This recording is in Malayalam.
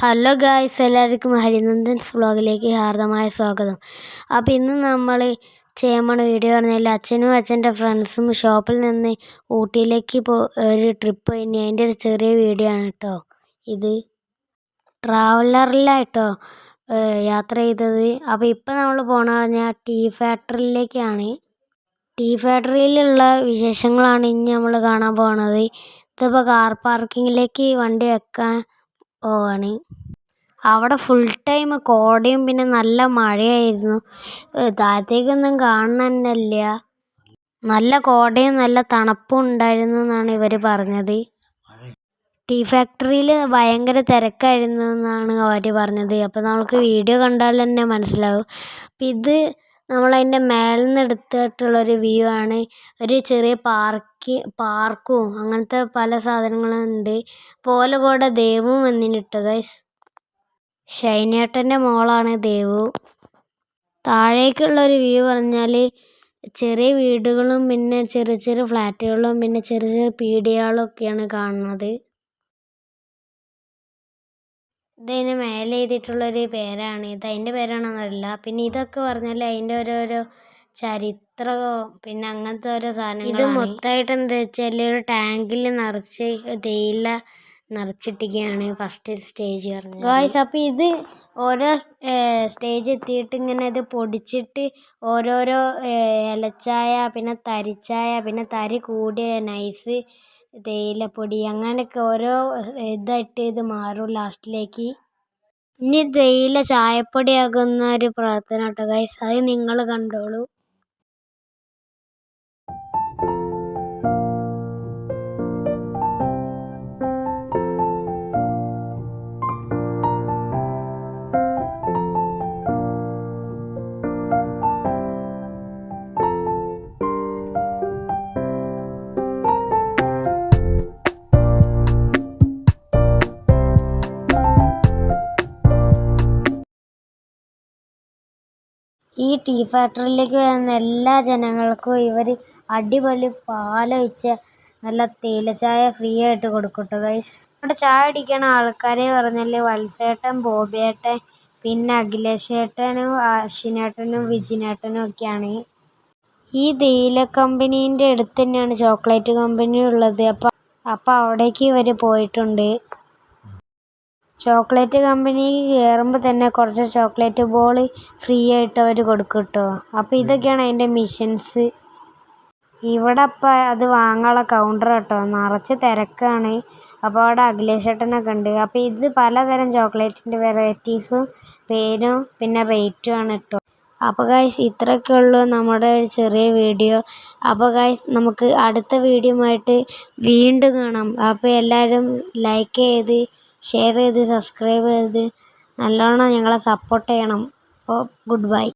ഹലോ ഗായ്സ് എല്ലാവർക്കും ഹരിനന്ദൻസ് വ്ളോഗിലേക്ക് ഹാർദമായ സ്വാഗതം. അപ്പോൾ ഇന്ന് നമ്മൾ ചെയ്യാൻ വീഡിയോ പറഞ്ഞാൽ അച്ഛനും അച്ഛന്റെ ഫ്രണ്ട്സും ഷോപ്പിൽ നിന്ന് ഊട്ടിയിലേക്ക് പോ ഒരു ട്രിപ്പ് കഴിഞ്ഞ് അതിന്റെ ഒരു ചെറിയ വീഡിയോ ആണ് കേട്ടോ ഇത്. ട്രാവലറിലായിട്ടോ യാത്ര ചെയ്തത്. അപ്പോൾ ഇപ്പം നമ്മൾ പോണ പറഞ്ഞാൽ ടീ ഫാക്ടറിയിലേക്കാണ്. ടീ ഫാക്ടറിയിലുള്ള വിശേഷങ്ങളാണ് ഇനി നമ്മൾ കാണാൻ പോണത്. ഇതിപ്പോൾ കാർ പാർക്കിങ്ങിലേക്ക് വണ്ടി വെക്കാൻ പോവാണ്. അവിടെ ഫുൾ ടൈം കോടയും പിന്നെ നല്ല മഴയായിരുന്നു. താഴത്തേക്കൊന്നും കാണുന്നില്ല നല്ല കോടയും നല്ല തണുപ്പും ഉണ്ടായിരുന്നു എന്നാണ് ഇവർ പറഞ്ഞത്. ടീ ഫാക്ടറിയിൽ ഭയങ്കര തിരക്കായിരുന്നു എന്നാണ് അവർ പറഞ്ഞത്. അപ്പോൾ നമുക്ക് വീഡിയോ കണ്ടാൽ തന്നെ മനസ്സിലാവും. അപ്പം ഇത് നമ്മളതിന്റെ മേലെ നിന്ന് എടുത്തിട്ടുള്ളൊരു വ്യൂ ആണ്. ഒരു ചെറിയ പാർക്ക് പാർക്കും അങ്ങനത്തെ പല സാധനങ്ങളും ഉണ്ട് പോലെ കൂടെ ദേവും വന്നിട്ടു ഗൈസ് ഷൈനേട്ടന്റെ മോളാണ് ദേവു. താഴേക്കുള്ളൊരു വ്യൂ പറഞ്ഞാൽ ചെറിയ വീടുകളും പിന്നെ ചെറിയ ചെറിയ ഫ്ലാറ്റുകളും പിന്നെ ചെറിയ ചെറിയ പീടികകളും ഒക്കെയാണ് കാണുന്നത്. ഇതിന് മേലെ എഴുതിയിട്ടുള്ളൊരു പേരാണ്. ഇത് അതിന്റെ പേരാണെന്നറിയില്ല. പിന്നെ ഇതൊക്കെ പറഞ്ഞാൽ അതിന്റെ ഓരോരോ ചരിത്രമോ പിന്നെ അങ്ങനത്തെ ഓരോ സാധനങ്ങൾ ഇത് മൊത്തമായിട്ട് എന്താ വെച്ചാൽ ഒരു ടാങ്കിൽ നിറച്ച് തേയില നിറച്ചിട്ടിരിക്കുകയാണ് ഫസ്റ്റ് സ്റ്റേജ് പറഞ്ഞത്. ഗോയ്സ് അപ്പോൾ ഇത് ഓരോ സ്റ്റേജ് എത്തിയിട്ട് ഇങ്ങനെ ഇത് പൊടിച്ചിട്ട് ഓരോരോ ഇലച്ചായ പിന്നെ തരിച്ചായ പിന്നെ തരി കൂടിയ നൈസ് തേയിലപ്പൊടി അങ്ങനെയൊക്കെ ഓരോ ഇതായിട്ട് ഇത് മാറും ലാസ്റ്റിലേക്ക് ഇനി തേയില ചായപ്പൊടിയാകുന്ന ഒരു പ്രവർത്തനം കേട്ടോ ഗൈസ് അത് നിങ്ങൾ കണ്ടോളൂ. ഈ ടീ ഫാക്ടറിയിലേക്ക് വരുന്ന എല്ലാ ജനങ്ങൾക്കും ഇവർ അടിപൊളി പാലൊഴിച്ച നല്ല തേയില ചായ ഫ്രീ ആയിട്ട് കൊടുക്കും ഗൈസ് ഇവിടെ ചായ അടിക്കണ ആൾക്കാരെ പറഞ്ഞാൽ വത്സേട്ടൻ ബോബിയേട്ടൻ പിന്നെ അഖിലേഷേട്ടനും അശ്വിനേട്ടനും വിജിനേട്ടനും ഒക്കെയാണ്. ഈ തേയില കമ്പനീന്റെ അടുത്ത് തന്നെയാണ് ചോക്ലേറ്റ് കമ്പനി ഉള്ളത്. അപ്പം അപ്പം അവിടേക്ക് ഇവർ പോയിട്ടുണ്ട്. ചോക്ലേറ്റ് കമ്പനിക്ക് കയറുമ്പോൾ തന്നെ കുറച്ച് ചോക്ലേറ്റ് ബോൾ ഫ്രീ ആയിട്ട് അവർ കൊടുക്കും കേട്ടോ അപ്പോൾ ഇതൊക്കെയാണ് അതിന്റെ മിഷൻസ് ഇവിടെ അപ്പം അത് വാങ്ങാനുള്ള കൗണ്ടർ കേട്ടോ നിറച്ച് തിരക്കാണ്. അപ്പോൾ അവിടെ അഖിലേഷേട്ടനൊക്കെ ഉണ്ട്. അപ്പോൾ ഇത് പലതരം ചോക്ലേറ്റിന്റെ വെറൈറ്റീസും പേരും പിന്നെ റേറ്റും ആണ് കേട്ടോ അപ്പോൾ ഗായ്സ് ഇത്രയൊക്കെ ഉള്ളൂ നമ്മുടെ ഒരു ചെറിയ വീഡിയോ അപ്പോൾ ഗായ്സ് നമുക്ക് അടുത്ത വീഡിയോ ആയിട്ട് വീണ്ടും കാണാം. അപ്പോൾ എല്ലാവരും ലൈക്ക് ചെയ്ത് ഷെയർ ചെയ്ത് സബ്സ്ക്രൈബ് ചെയ്ത് നല്ലോണം ഞങ്ങളെ സപ്പോർട്ട് ചെയ്യണം. അപ്പോൾ ഗുഡ് ബൈ